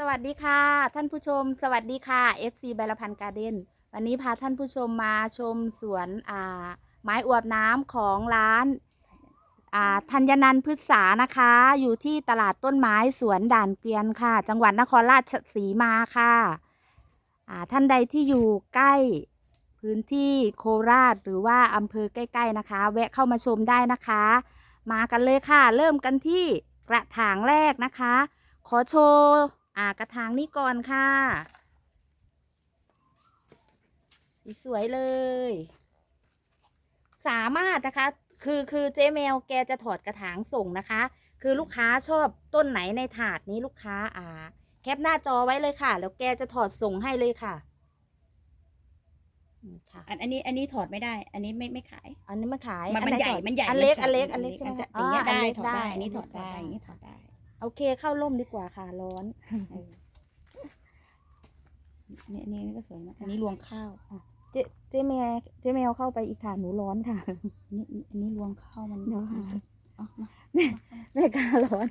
สวัสดีค่ะ ท่านผู้ชม สวัสดีค่ะ FC บรพันการ์เด้นวันนี้พาท่านผู้ชมมาชมสวนอ่าไม้อวบน้ำของร้านอ่าธัญนันท์พฤกษานะคะ อยู่ที่ตลาดต้นไม้สวนด่านเกวียนค่ะ จังหวัดนครราชสีมาค่ะอ่าท่านใดที่อยู่ใกล้พื้นที่โคราชหรือว่าอำเภอใกล้ ๆนะคะ แวะเข้ามาชมได้นะคะ มากันเลยค่ะ เริ่มกันที่กระถางแรกนะคะ ขอโชว์ อ่ากระถางนี้ก่อนค่ะสีสวยเลย สามารถนะคะ คือคือเจ๊แมวแกจะถอดกระถางส่งนะคะ คือลูกค้าชอบต้นไหนในถาดนี้ลูกค้าอ่า แคปหน้าจอไว้เลยค่ะ แล้วแกจะถอดส่งให้เลยค่ะนี่ค่ะอันอันนี้อันนี้ถอดไม่ได้ อันนี้ไม่ไม่ขาย อันนี้มาขาย มันอัมันไใหญ่ก่อมันใหญ่ อันเล็กถอันดเล็ก อันเล็กใช่ไหมอัคะอย่างเงี้ยอัได้เล็กถอดได้ อันนี้ถอดได้อัอันนนี้นี้ถอดได้ โอเคเข้าร่มดีกว่าค่ะร้อนเออเนี่ยอันนี้ก็สวยนะอันนี้รวงข้าวเจ๊เจ๊แมวเจ๊แมวเข้าไปอีกค่ะหนูร้อนค่ะอันนี้อันนี้รวงข้าวมันเดี๋ยวหาเอามาแม่การ้อน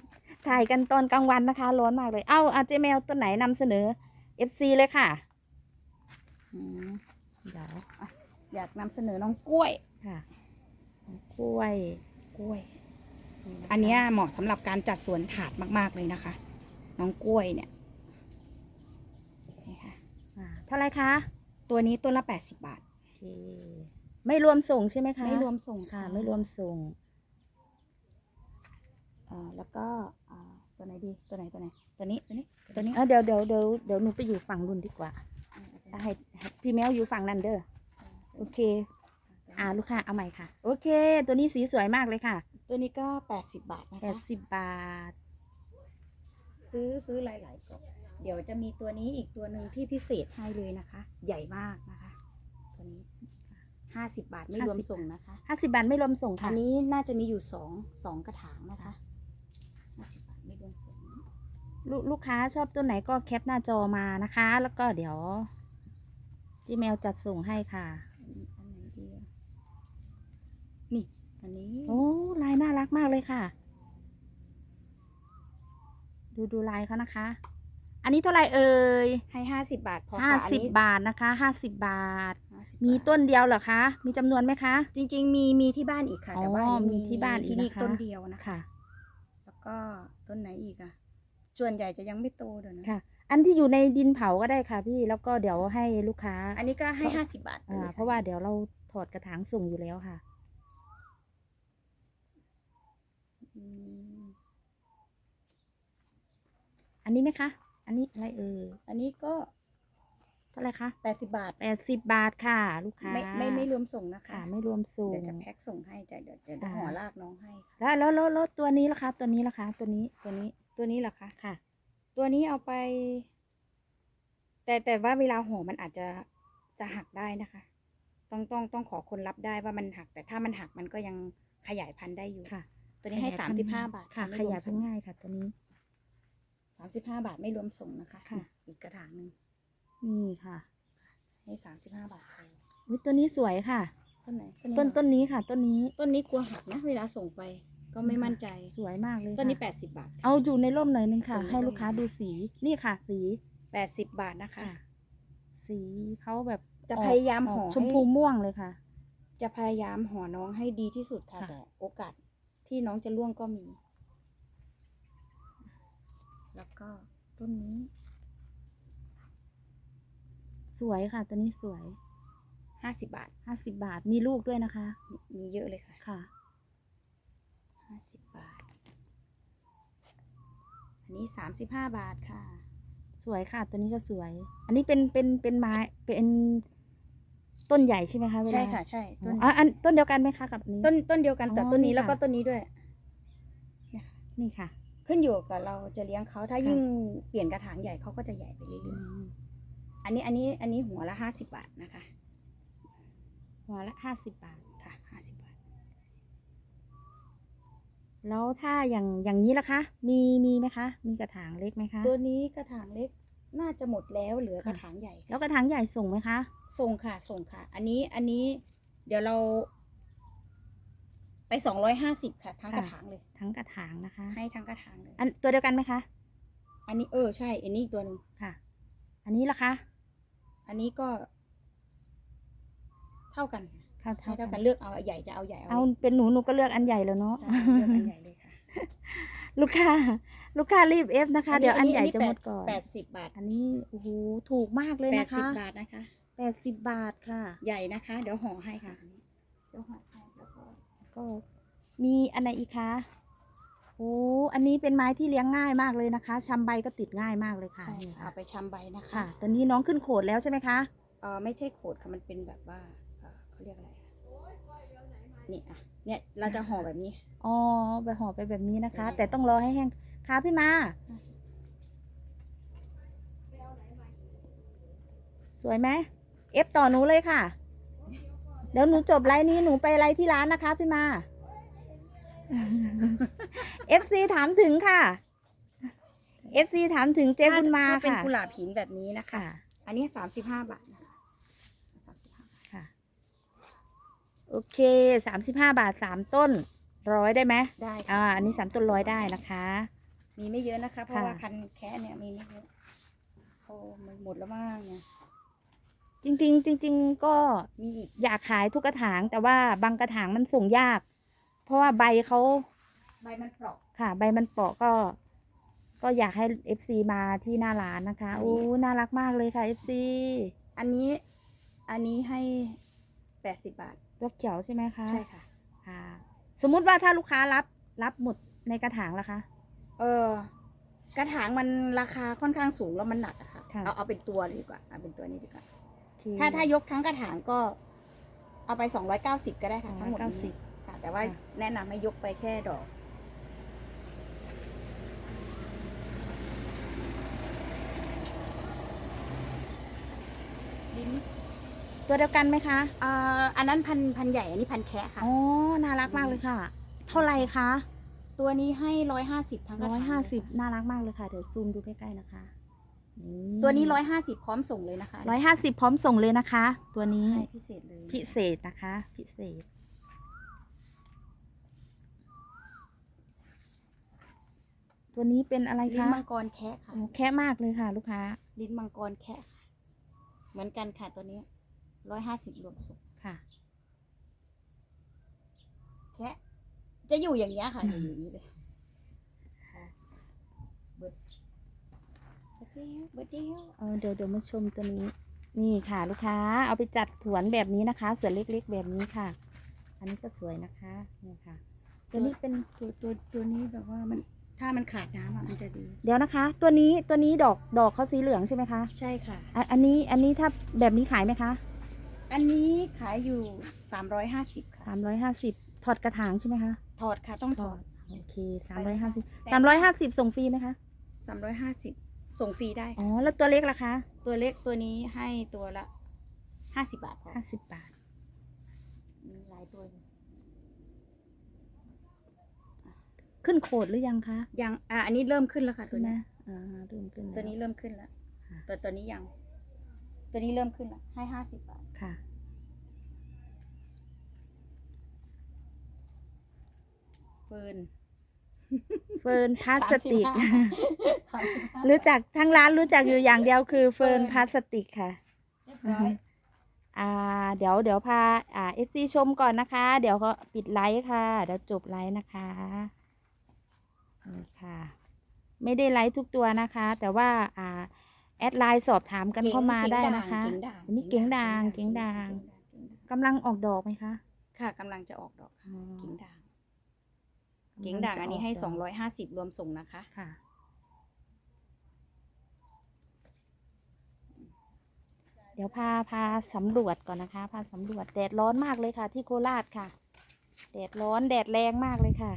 ถ่ายกันตอนกลางวันนะคะ ร้อนมากเลย เอ้าอาเจ๊แมวตัวไหนนำเสนอ FC เลยค่ะอืมเดี๋ยวอยากนำเสนอน้องกล้วยค่ะกล้วยกล้วยนี่ะคะ อันเนี้ยเหมาะสำหรับการจัดสวนถาดมาก ๆ เลยนะคะ น้องกล้วยเนี่ยนี่ค่ะอ่าเท่าไหรคะ ตัวนี้ต้นละแปดสิบบาทโอเคไม่รวมส่งใช่ไหมคะ ไม่รวมส่งค่ะ ไม่รวมส่งเอ่อแล้วก็อ่าตัวไหนดี ตัวไหนตัวไหน ตัวนี้ ตัวนี้ ตัวนี้อะเดี๋ยวเดี๋ยวเดี๋ยวเดี๋ยวหนูไปอยู่ฝั่งรุ่นดีกว่าให้ให้พี่แมวอยู่ฝั่งนั้นเด้อ โอเค อ่าลูกค้าเอาใหม่ค่ะ โอเค ตัวนี้สีสวยมากเลยค่ะ ตัวนี้ก็แปดสิบบาทนะแปคะดสิบบาท ซื้อซื้อหลาย ๆกล่องเดี๋ยวจะมีตัวนี้อีกตัวหนึ่งที่พิเศษให้เลยนะคะ ใหญ่มากนะคะ ตัวนี้ห้าสิบบาทไม่รวม50 ส่งนะคะ ห้าสิบบาทไม่รวมส่งอัค่ะนนี้น่าจะมีอยู่สองสองกระถางนะคะห้าสิบบาทไม่รวมส่งนะลูกลูกค้าชอบตัวไหนก็แคปหน้าจอมานะคะ แล้วก็เดี๋ยวจีเมลจัดส่งให้ค่ะ อันนี้อันไหนดีอะนี่ อันนี้โอ้ลายน่ารักมากเลยค่ะ ดูดูลายเขานะคะ อันนี้เท่าไหร่เอ่ยให้ห้าสิบบาทพอห้าค่ะอันสิบนี้ บาทนะคะห้าสิบบาท 50มีบาทต้นเดียวเหรอคะ มีจำนวนไหมคะ จริง ๆ มีมีที่บ้านอีกค่ะแต่ว่าอ๋ออันมีนี้ที่บ้านอีกที่นี่นะคะ ต้นเดียวนะคะ ค่ะ แล้วก็ต้นไหนอีกอะส่วนใหญ่จะยังไม่โตเดี๋ยวนะค่ะ อันที่อยู่ในดินเผาก็ได้ค่ะพี่ แล้วก็เดี๋ยวให้ลูกค้าอันนี้ก็ให้เพราะห้าสิบบาทไปอ่าลยค่เพราะว่าเดี๋ยวเราถอดกระถางส่งอยู่แล้วค่ะ อืมอันนี้ไหมคะ อันนี้อะไรเอ่ยอันนี้ก็เท่าไหร่คะแปดสิบบาทแปดสิบบาทค่ะ ลูกค้าไม่ไม่ไม่รวมส่งนะคะ ค่ะ ไม่รวมส่ง เดี๋ยวจะแพ็คส่งให้จะเดี๋ยวจะอ่า ห่อลากน้องให้ค่ะแล้วแล้วแล้วแล้วตัวนี้ล่ะคะ ตัวนี้ล่ะคะ ตัวนี้ตัวนี้ตัวนี้เหรอคะ ค่ะ ตัวนี้เอาไป แต่แต่ว่าเวลาห่อมันอาจจะจะหักได้นะคะ ต้องต้องต้องขอคนรับได้ว่ามันหัก แต่ถ้ามันหักมันก็ยังขยายพันธุ์ได้อยู่ ค่ะ ตัวนี้ให้ขยสายมพันสิธุ์บห้าบาทค่ะไม่ขรวยายมพันส่งธุ์ง่ายค่ะ ตัวนี้ สามสิบห้าบาทไม่รวมส่งนะคะค่ะ อีกกระถางหนึ่งนี่ค่ะให้สามสิบห้าบาทพออุ๊ยตัวนี้สวยค่ะ ต้นไหนต้นเหรอต้นนี้ค่ะ ต้นนี้ต้นนี้กลัวหักนะเวลาส่งไปก็ไม่มั่นใจสวยมากเลยต้นนี้ค่ะแปดสิบบาท เอาอยู่ในร่มหน่อยนึงค่ะ ตรงนี้ ให้ลูกค้าร่มดูสีนี่ค่ะ สีแปดสิบบาทนะคะ ค่ะ สีเขาแบบจะออกพยายามห่อออกชมให้พูม่วงเลยค่ะ จะพยายามห่อน้องให้ดีที่สุดค่ะ ค่ะ แต่โอกาส ที่น้องจะล่วงก็มี แล้วก็ต้นนี้ สวยค่ะ ตัวนี้สวยห้าสิบบาทห้าสิบบาทมีลูกด้วยนะคะมีมีเยอะเลยค่ะค่ะห้าสิบบาท อันนี้สามสิบห้าบาทค่ะ สวยค่ะ ตัวนี้ก็สวย อันนี้เป็นเป็นเป็นไม้เป็น ต้นใหญ่ใช่ไหมคะเวลาใช่ค่ะ ใช่อ๋ต้อนอะอันต้นเดียวกันไหมคะกับอันนี้ ต้นต้นเดียวกันแต่อ๋อต้นนี้นี่แล้วก็ค่ะต้นนี้ด้วยเนี่ยค่ะนี่ค่ะ ขึ้นอยู่กับเราจะเลี้ยงเขาถ้าค่ะ ยิ่งเปลี่ยนกระถางใหญ่เขาก็จะใหญ่ไปเรื่อยๆอันนี้อันนี้อันนี้หัวละห้าสิบบาทนะคะหัวละห้าสิบบาท ค่ะห้าสิบบาท แล้วถ้าอย่างอย่างนี้ล่ะคะ มีมีไหมคะ มีกระถางเล็กไหมคะตัวนี้กระถางเล็ก น่าจะหมดแล้วเหลือกค่ะระถางใหญ่ค่ะแล้วกระถางใหญ่ส่งไหมคะ ส่งค่ะ ส่งค่ะ อันนี้อันนี้เดี๋ยวเรา ไปสองร้อยห้าสิบค่ะ ทั้งค่ะกระถางเลย ทั้งกระถางนะคะ ให้ทั้งกระถางเลย อันตัวเดียวกันไหมคะ อันนี้เออใช่ อันนี้อีกตัวหนึ่งค่ะ อันนี้ล่ะคะอันนี้ก็ เท่ากันค่ะค่ะให้เท่าเท่ากักันนเลือกเอาใหญ่จะเอาใหญ่เอาเอาเล็กเป็นหนูหนูก็เลือกอันใหญ่แล้วเนาะ ใช่เลือกอันใหญ่เลยค่ะ ลูกค้า ลูกค้ารีบเอฟนะคะ เดี๋ยวอันใหญ่จะหมดก่อน แปดสิบบาทอันนี้โอ้โหถูกมากเลยแปดนะสิบคะบาทนะคะ แปดสิบบาทค่ะ ใหญ่นะคะ เดี๋ยวห่อให้ค่ะอันนี้เดี๋ยวห่อให้แล้วก็ก็มีอันไหนอีกคะโอ้อันนี้เป็นไม้ที่เลี้ยงง่ายมากเลยนะคะชำใบก็ติดง่ายมากเลยค่ะใช่นี่ค่ะค่ะเอาไปชำใบนะคะค่ะตอนนี้น้องขึ้นโขดแล้วใช่ไหมคะ เออไม่ใช่โขดค่ะ มันเป็นแบบว่าเอ่อเขาเรียกอะไรอะ นี่อะเนี่ยเราจะห่อแบบนี้ อ๋อไปห่อไปแบบนี้นะคะใช่แต่ต้องรอให้แห้งค่ะพี่มา สวยไหมเอฟต่อหนูเลยค่ะ เดี๋ยวหนูจบไลน์นี้หนูไปไลน์ที่ร้านนะคะพี่มา FC ถามถึงค่ะ FC ถามถึงเจ๊บุญมาถ้เป็นค่ะกุหลาบหินแบบนี้นะคะค่ะอันนี้สามสิบห้าบาทนะคะ35 ค่ะ โอเคสามสิบห้าบาทสามต้นร้อยได้ไหมได้อ่าค่ะอันนี้สามต้นร้อยได้นะคะ มีไม่เยอะนะคะ เพราะค่ะว่าพันธุ์แค่เนี่ยมีไม่เยอะโอ้มันหมดแล้วบ้างเนี่ยจริงๆจริง ๆ ก็มีอีกอยากขายทุกกระถาง แต่ว่าบางกระถางมันส่งยาก เพราะว่าใบเขาใบมันเปราะค่ะ ใบมันเปราะก็ ก็อยากให้ FC มาที่หน้าร้านนะคะอันนี้โอ้น่ารักมากเลยค่ะ FC อันนี้อันนี้ให้ แปดสิบบาท ดอกเขียวใช่ไหมคะใช่ค่ะ ค่ะ สมมุติว่าถ้าลูกค้ารับรับหมดในกระถางล่ะคะ เออ กระถางมันราคาค่อนข้างสูงแล้วมันหนักอะค่ะ ค่ะ เอาเอาเป็นตัวเลยดีกว่าเอาเป็นตัวนี้ดีกว่า โอเค ถ้าถ้ายกทั้งกระถางก็เอาไปสองร้อยเก้าสิบก็ได้ค่ะทั้งหมดนี้290ค่ะแต่ว่าค่ะ แนะนำให้ยกไปแค่ดอก ตัวเดียวกันไหมคะอ่าอันนั้นพันพันใหญ่อันนี้พันแคะค่ะ อ๋อน่ารักมากเลยค่ะ เท่าไหร่คะตัวนี้ให้ร้อยห้าสิบทั้งกระร้อยถางห้าสิบเลยค่ะน่ารักมากเลยค่ะเดี๋ยวซูมดูใกล้ๆนะคะตัวนี้ร้อยห้าสิบพร้อมส่งเลยนะคะร้อยห้าสิบพร้อมส่งเลยนะคะ ตัวนี้ใช่พิเศษเลยพิเศษนะคะ พิเศษ ตัวนี้เป็นอะไรลิ้นคะมังกรแคะค่ะ โอ้แค่มากเลยค่ะ ลูกค้า ลิ้นมังกรแคะค่ะ เหมือนกันค่ะตัวนี้ ร้อยห้าสิบรวมส่งค่ะ แคะจะอยู่อย่างนี้ยค่ะอยู่อย่างนี้เลยเบิดเบิดเดียวเบิดเดียวเออเดี๋ยวเดี๋ยวมาชมตัวนี้ นี่ค่ะ ลูกค้า เอาไปจัดสวนแบบนี้นะคะสวนเล็กๆแบบนี้ค่ะ อันนี้ก็สวยนะคะนี่ค่ะ ตัวนี้เป็นตัวตัวตัวนี้แบบว่ามันถ้ามันขาดน้ำอะมันจะดี เดี๋ยวนะคะ ตัวนี้ตัวนี้ดอกดอกเขาสีเหลืองใช่ไหมคะ ใช่ค่ะอะอันนี้อันนี้ถ้าแบบนี้ขายไหมคะ อันนี้ขายอยู่สามร้อยห้าสิบค่ะ สามร้อยห้าสิบถอดกระถางใช่ไหมคะถอดค่ะต้องถอดโอเคสามร้อยห้าสิบแต่สามร้อยห้าสิบส่งฟรีไหมคะสามร้อยห้าสิบส่งฟรีได้อ๋อค่ะแล้วตัวเล็กล่ะคะตัวเล็กตัวนี้ให้ตัวละห้าสิบบาทพอห้าสิบบาท มีหลายตัวอยู่ขึ้นโขดหรือยังคะยังอะอันนี้เริ่มขึ้นแล้วค่ะใช่ตัวไหมนี้อ่าเริ่มขึ้นแล้วตัวนี้เริ่มขึ้นแล้ว ค่ะ ตัวตัวนี้ยัง ตัวนี้เริ่มขึ้นแล้วให้ห้าสิบบาท ค่ะ เฟิร์น เฟิร์นพลาสติก 35 รู้จักทั้งร้านรู้จักอยู่อย่างเดียวคือเฟิร์นเฟิร์นพลาสติกค่ะ เรียบร้อย อ่า เดี๋ยวเดี๋ยวพาอ่าเอฟซีชมก่อนนะคะ เดี๋ยวก็ปิดไลฟ์ค่ะ เดี๋ยวจบไลฟ์นะคะนี่ค่ะ ไม่ได้ไลฟ์ทุกตัวนะคะ แต่ว่าอ่า แอดไลน์สอบถามกันเข้ามาได้นะคะเก๋งด่างอันนี้เก๋งด่างเก๋งด่างเก๋งด่างกำลังออกดอกไหมคะ ค่ะกำลังจะออกดอกค่ะอ๋อเก๋งด่างเก๋งด่างอันนี้ให้สองร้อยห้าสิบรวมส่งนะคะ ค่ะ เดี๋ยวพาพาสำรวจก่อนนะคะ พาสำรวจแดดร้อนมากเลยค่ะ ที่โคราชค่ะ แดดร้อนแดดแรงมากเลยค่ะ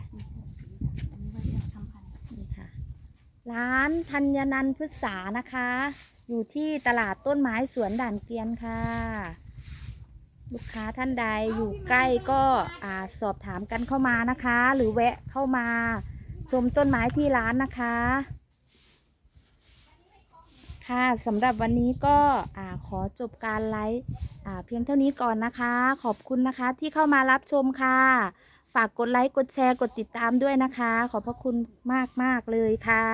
อันนี้ว่าจะทำพันธุ์ นี่ค่ะ ร้านธัญนันพฤกษานะคะ อยู่ที่ตลาดต้นไม้สวนด่านเกวียนค่ะ ลูกค้าท่านใดอยู่ใกล้ก็อ่าสอบถามกันเข้ามานะคะ หรือแวะเข้ามาชมต้นไม้ที่ร้านนะคะ ค่ะสำหรับวันนี้ก็อ่าขอจบการไลฟ์เพียงเท่านี้ก่อนนะคะ ขอบคุณนะคะที่เข้ามารับชมค่ะ ฝากกดไลค์ กดแชร์ กดติดตามด้วยนะคะ ขอบพระคุณมากๆเลยค่ะ